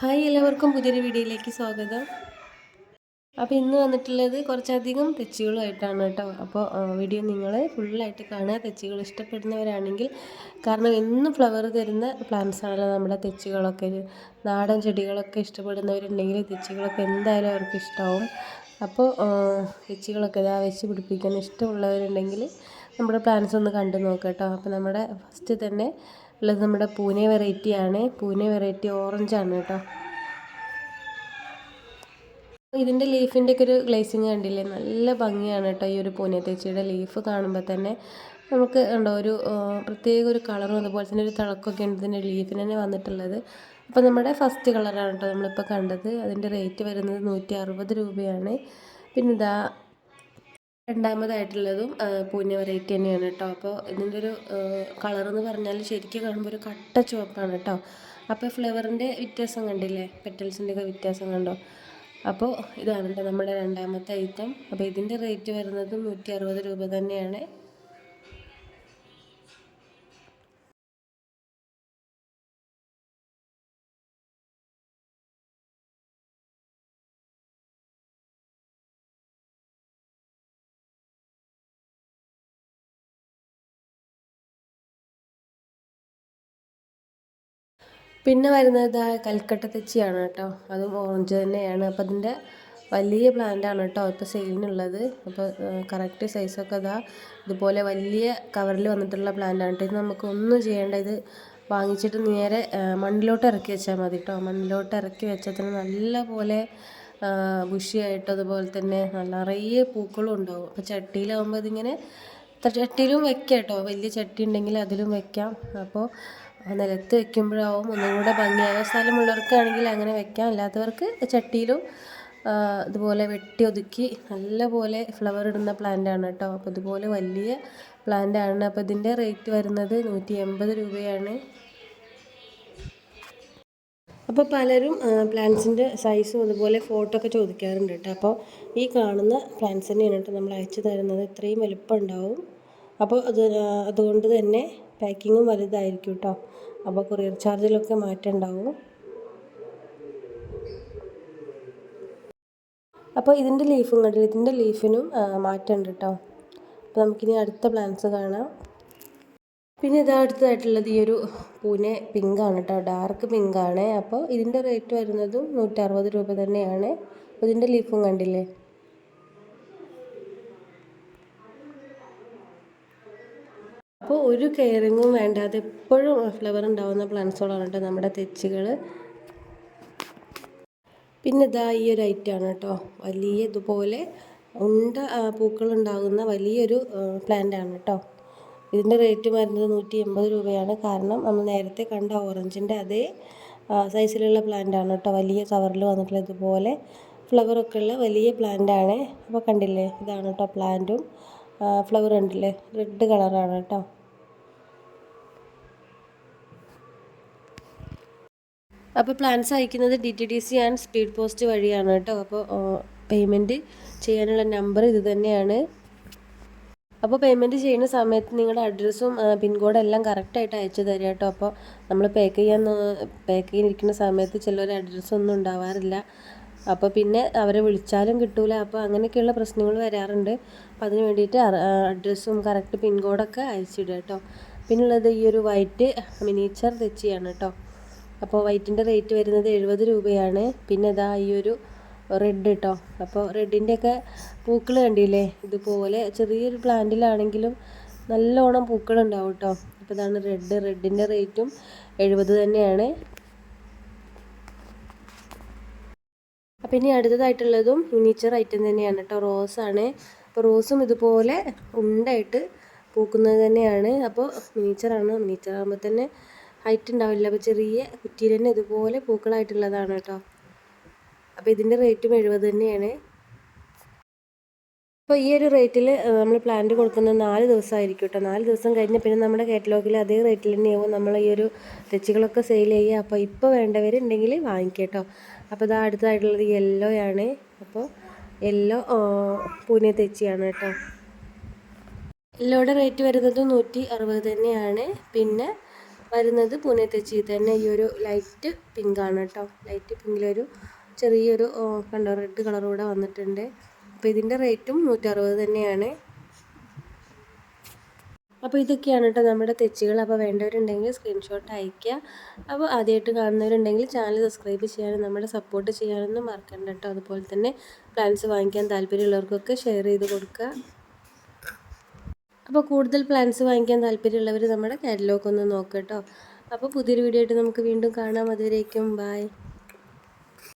Hi എല്ലാവർക്കും പുതിയൊരു വീഡിയോയിലേക്ക് സ്വാഗതം. അപ്പോൾ ഇന്ന് വന്നിട്ടുള്ളത് കുറച്ചധികം തെച്ചുകളുമായിട്ടാണ് കേട്ടോ. അപ്പോൾ വീഡിയോ നിങ്ങൾ ഫുള്ളായിട്ട് കാണുക. തെച്ചികൾ ഇഷ്ടപ്പെടുന്നവരാണെങ്കിൽ കാരണം എന്നും ഫ്ലവർ തരുന്ന പ്ലാന്റ്സ് ആണല്ലോ നമ്മുടെ തെച്ചികളൊക്കെ നാടൻ ചെടികളൊക്കെ ഇഷ്ടപ്പെടുന്നവരുണ്ടെങ്കിൽ തെച്ചികളൊക്കെ എന്തായാലും അവർക്ക് ഇഷ്ടമാവും അപ്പോൾ തെച്ചികളൊക്കെ ഇതാ വെച്ച് പിടിപ്പിക്കാൻ ഇഷ്ടമുള്ളവരുണ്ടെങ്കിൽ നമ്മുടെ പ്ലാന്റ്സ് ഒന്ന് കണ്ടു നോക്കാം കേട്ടോ. അപ്പോൾ നമ്മുടെ ഫസ്റ്റ് തന്നെ ഉള്ളത് നമ്മുടെ പൂനെ വെറൈറ്റി ആണ്. പൂനെ വെറൈറ്റി ഓറഞ്ച് ആണ് കേട്ടോ. ഇതിന്റെ ലീഫിന്റെ ഒക്കെ ഒരു ഗ്ലേസിങ് കണ്ടില്ലേ? നല്ല ഭംഗിയാണ് കേട്ടോ ഈ ഒരു പൂനെ തേച്ചിയുടെ ലീഫ് കാണുമ്പോൾ തന്നെ. നമുക്ക് ഉണ്ടോ ഒരു പ്രത്യേക ഒരു കളറും അതുപോലെ തന്നെ ഒരു തിളക്കമൊക്കെ ഉണ്ട് ഇതിന്റെ ലീഫിന് തന്നെ വന്നിട്ടുള്ളത്. അപ്പോൾ നമ്മുടെ ഫസ്റ്റ് കളറാണ് കേട്ടോ നമ്മളിപ്പോൾ കണ്ടത്. അതിന്റെ റേറ്റ് വരുന്നത് നൂറ്റി അറുപത് രൂപയാണ്. പിന്നെ ഇതാ രണ്ടാമതായിട്ടുള്ളതും പൂഞ്ഞ വെറൈറ്റി തന്നെയാണ് കേട്ടോ. അപ്പോൾ ഇതിന്റെ ഒരു കളർ എന്ന് പറഞ്ഞാൽ ശരിക്കും കാണുമ്പോൾ ഒരു കട്ട ചുവപ്പാണ് കേട്ടോ. അപ്പോൾ ഫ്ലവറിന്റെ വ്യത്യാസം കണ്ടില്ലേ? പെറ്റൽസിന്റെ ഒക്കെ വ്യത്യാസം കണ്ടോ? അപ്പോൾ ഇതാണ് കേട്ടോ നമ്മുടെ രണ്ടാമത്തെ ഐറ്റം അപ്പോൾ ഇതിന്റെ റേറ്റ് വരുന്നത് നൂറ്റി അറുപത് രൂപ തന്നെയാണ്. പിന്നെ വരുന്നത് കൽക്കട്ട തെച്ചിയാണ് കേട്ടോ. അതും ഓറഞ്ച് തന്നെയാണ്. അപ്പോൾ അതിന്റെ വലിയ പ്ലാന്റാണ് കേട്ടോ ഇപ്പോൾ സെയിലിനുള്ളത് അപ്പോൾ കറക്റ്റ് സൈസൊക്കെ അതാ ഇതുപോലെ വലിയ കവറിൽ വന്നിട്ടുള്ള പ്ലാന്റാണ് കേട്ടോ. ഇത് നമുക്ക് ഒന്നും ചെയ്യേണ്ട. ഇത് വാങ്ങിച്ചിട്ട് നേരെ മണ്ണിലോട്ട് ഇറക്കി വെച്ചാൽ മതി കേട്ടോ. മണ്ണിലോട്ട് ഇറക്കി വെച്ചാൽ തന്നെ നല്ല പോലെ ബുഷിയായിട്ട് അതുപോലെ തന്നെ നല്ല നിറയെ പൂക്കളും ഉണ്ടാവും. അപ്പോൾ ചട്ടിയിലാവുമ്പോൾ ഇതിങ്ങനെ ചട്ടിയിലും വെക്കാം കേട്ടോ. വലിയ ചട്ടി ഉണ്ടെങ്കിൽ അതിലും വെക്കാം. അപ്പോൾ നിലത്ത് വെക്കുമ്പോഴാവും ഒന്നും കൂടെ ഭംഗിയാകുക സ്ഥലമുള്ളവർക്കാണെങ്കിൽ അങ്ങനെ വെക്കാം. അല്ലാത്തവർക്ക് ചട്ടിയിലും ഇതുപോലെ വെട്ടി ഒതുക്കി നല്ല പോലെ ഫ്ലവർ ഇടുന്ന പ്ലാന്റ് ആണ് കേട്ടോ. അപ്പോൾ ഇതുപോലെ വലിയ പ്ലാന്റ് ആണ്. അപ്പോൾ ഇതിന്റെ റേറ്റ് വരുന്നത് നൂറ്റി എൺപത് രൂപയാണ്. അപ്പോൾ പലരും പ്ലാന്റ്സിന്റെ സൈസും അതുപോലെ ഫോട്ടോ ഒക്കെ ചോദിക്കാറുണ്ട് കേട്ടോ. അപ്പോൾ ഈ കാണുന്ന പ്ലാന്റ്സ് തന്നെയാണ് കേട്ടോ നമ്മൾ അയച്ചു തരുന്നത്. ഇത്രയും വലുപ്പം ഉണ്ടാവും. അപ്പോൾ അത് അതുകൊണ്ട് തന്നെ പാക്കിങ്ങും വലുതായിരിക്കും കേട്ടോ അപ്പോൾ കൊറിയർ ചാർജിലൊക്കെ മാറ്റം ഉണ്ടാവും അപ്പോൾ ഇതിന്റെ ലീഫും കണ്ടില്ല ഇതിന്റെ ലീഫിനും മാറ്റമുണ്ട് കേട്ടോ അപ്പോൾ നമുക്കിനി അടുത്ത പ്ലാന്റ്സ് കാണാം. പിന്നെ ഇതാ അടുത്തതായിട്ടുള്ളത് ഈ ഒരു പൂനെ പിങ്കാണ് കേട്ടോ ഡാർക്ക് പിങ്കാണ്. അപ്പോൾ ഇതിന്റെ റേറ്റ് വരുന്നതും നൂറ്ററുപത് രൂപ തന്നെയാണ്. അപ്പോൾ ഇതിന്റെ ലീഫും കണ്ടില്ലേ? അപ്പോൾ ഒരു കെയറിങ്ങും വേണ്ടാതെ എപ്പോഴും ഫ്ലവർ ഉണ്ടാവുന്ന പ്ലാന്റ്സുകളാണ് കേട്ടോ നമ്മുടെ തെച്ചുകൾ പിന്നെ ഇതാ ഈ ഒരു ഐറ്റമാണ് കേട്ടോ. വലിയ ഇതുപോലെ ഉണ്ട പൂക്കളുണ്ടാകുന്ന വലിയൊരു പ്ലാന്റ് ആണ് കേട്ടോ. ഇതിന്റെ റേറ്റ് വരുന്നത് നൂറ്റി എൺപത് രൂപയാണ്. കാരണം നമ്മൾ നേരത്തെ കണ്ട ഓറഞ്ചിന്റെ അതേ സൈസിലുള്ള പ്ലാന്റാണ് കേട്ടോ. വലിയ കവറിൽ വന്നിട്ടുള്ള ഇതുപോലെ ഫ്ലവറൊക്കെ ഉള്ള വലിയ പ്ലാന്റ് ആണ്. അപ്പോൾ കണ്ടില്ലേ? ഇതാണ് കേട്ടോ പ്ലാന്റും ഫ്ലവർ ഉണ്ടല്ലേ റെഡ് കളറാണ് കേട്ടോ. അപ്പോൾ പ്ലാൻസ് അയക്കുന്നത് D T D C and speed post വഴിയാണ് കേട്ടോ. അപ്പോൾ പേയ്മെന്റ് ചെയ്യാനുള്ള നമ്പർ ഇത് തന്നെയാണ്. അപ്പോൾ പേയ്മെന്റ് ചെയ്യുന്ന സമയത്ത് നിങ്ങളുടെ അഡ്രസ്സും പിൻകോഡും എല്ലാം കറക്റ്റായിട്ട് അയച്ചു തരിക കേട്ടോ. അപ്പോൾ നമ്മൾ പാക്ക് ചെയ്യാൻ പാക്ക് ചെയ്യാനിരിക്കുന്ന സമയത്ത് ചിലർ അഡ്രസ്സൊന്നും ഉണ്ടാവാറില്ല. അപ്പോൾ പിന്നെ അവരെ വിളിച്ചാലും കിട്ടൂല. അപ്പോൾ അങ്ങനെയൊക്കെയുള്ള പ്രശ്നങ്ങൾ വരാറുണ്ട്. അപ്പോൾ അതിന് വേണ്ടിയിട്ട് അഡ്രസ്സും കറക്റ്റ് പിൻകോഡൊക്കെ അയച്ചിടുക കേട്ടോ. പിന്നുള്ളത് ഈ ഒരു വൈറ്റ് മിനിയേച്ചർ തെച്ചിയാണ് കേട്ടോ. അപ്പോൾ വൈറ്റിന്റെ റേറ്റ് വരുന്നത് എഴുപത് രൂപയാണ്. പിന്നെ ഇതാ ഈ ഒരു റെഡ് കേട്ടോ അപ്പോൾ റെഡിന്റെയൊക്കെ പൂക്കൾ കണ്ടില്ലേ? ഇതുപോലെ ചെറിയൊരു പ്ലാന്റിലാണെങ്കിലും നല്ലോണം പൂക്കളുണ്ടാവും കേട്ടോ അപ്പോൾ ഇതാണ് റെഡ് റെഡിന്റെ റേറ്റും എഴുപത് തന്നെയാണ്. അപ്പോൾ ഇനി അടുത്തതായിട്ടുള്ളതും മിനിച്ചർ ഐറ്റം തന്നെയാണ് കേട്ടോ റോസാണ് അപ്പോൾ റോസും ഇതുപോലെ ഉണ്ടായിട്ട് പൂക്കുന്നത് തന്നെയാണ്. അപ്പോൾ മിനിച്ചറാണ് മിനിച്ചറാകുമ്പോൾ തന്നെ ഹൈറ്റ് ഉണ്ടാവില്ല അപ്പോൾ ചെറിയ കുറ്റിയിൽ തന്നെ ഇതുപോലെ പൂക്കളായിട്ടുള്ളതാണ് കേട്ടോ. അപ്പോൾ ഇതിന്റെ റേറ്റും എഴുപത് തന്നെയാണ്. അപ്പോൾ ഈ ഒരു റേറ്റിൽ നമ്മൾ പ്ലാന്റ് കൊടുക്കുന്നത് നാല് ദിവസമായിരിക്കും കേട്ടോ. നാല് ദിവസം കഴിഞ്ഞ് പിന്നെ നമ്മുടെ കാറ്റലോഗിൽ അതേ റേറ്റിൽ തന്നെയാവും നമ്മൾ ഈ ഒരു തെച്ചുകളൊക്കെ സെയിൽ ചെയ്യുക. അപ്പോൾ ഇപ്പോൾ വേണ്ടവരുണ്ടെങ്കിൽ വാങ്ങിക്കുക കേട്ടോ. അപ്പോൾ ഇതാ അടുത്തായിട്ടുള്ളത് യെല്ലോ ആണ്. അപ്പോൾ യെല്ലോ പൂനെ തെച്ചിയാണ് കേട്ടോ. യെല്ലോയുടെ റേറ്റ് വരുന്നത് നൂറ്റി അറുപത് തന്നെയാണ്. പിന്നെ വരുന്നത് പൂനെ തെച്ചി. തന്നെ ഈ ഒരു ലൈറ്റ് പിങ്ക് ആണ് കേട്ടോ ലൈറ്റ് പിങ്കിലൊരു ചെറിയൊരു കണ്ടോ റെഡ് കളർ കൂടെ വന്നിട്ടുണ്ട്. അപ്പോൾ ഇതിന്റെ റേറ്റും നൂറ്ററുപത് തന്നെയാണ്. അപ്പോൾ ഇതൊക്കെയാണ് കേട്ടോ നമ്മുടെ തെച്ചികൾ. അപ്പോൾ വേണ്ടവരുണ്ടെങ്കിൽ സ്ക്രീൻഷോട്ട് അയയ്ക്കുക. അപ്പോൾ ആദ്യമായിട്ട് കാണുന്നവരുണ്ടെങ്കിൽ ചാനൽ സബ്സ്ക്രൈബ് ചെയ്യാനും നമ്മുടെ സപ്പോർട്ട് ചെയ്യാനൊന്നും മറക്കണ്ട കേട്ടോ അതുപോലെ തന്നെ പ്ലാൻസ് വാങ്ങിക്കാൻ താല്പര്യമുള്ളവർക്കൊക്കെ ഷെയർ ചെയ്ത് കൊടുക്കുക. അപ്പോൾ കൂടുതൽ പ്ലാൻസ് വാങ്ങിക്കാൻ താല്പര്യമുള്ളവർ നമ്മുടെ കാറ്റലോഗ് ഒന്ന് നോക്കട്ടോ കേട്ടോ അപ്പോൾ പുതിയൊരു വീഡിയോ ആയിട്ട് നമുക്ക് വീണ്ടും കാണാം. അതുവരേക്കും ബായ്